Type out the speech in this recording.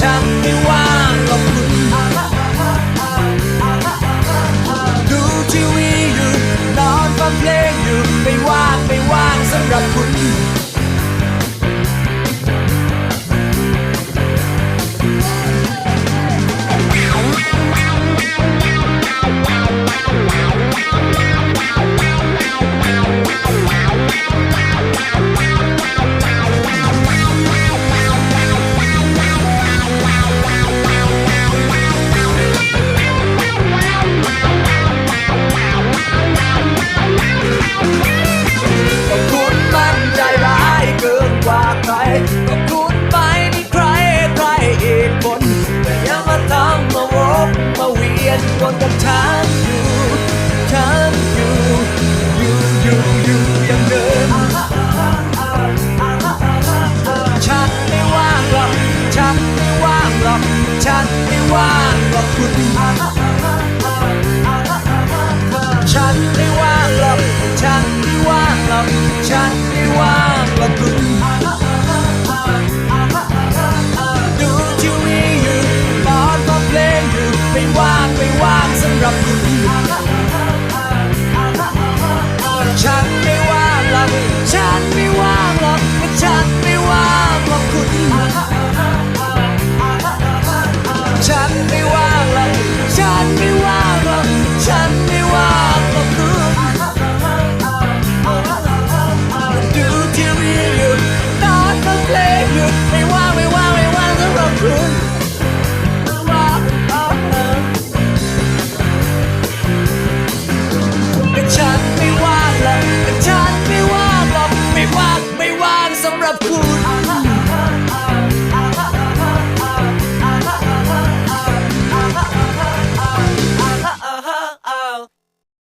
ฉันไม่ว่างหรอกคุณ ว่าคุณ ฉันไม่ว่างหรอฉันไม่ว่างหรอฉันไม่ว่างหรอคุณดูทีวีอยู่ตอนก็เพลงอยู่ไม่ว่างไม่ว่างสำหรับคุณ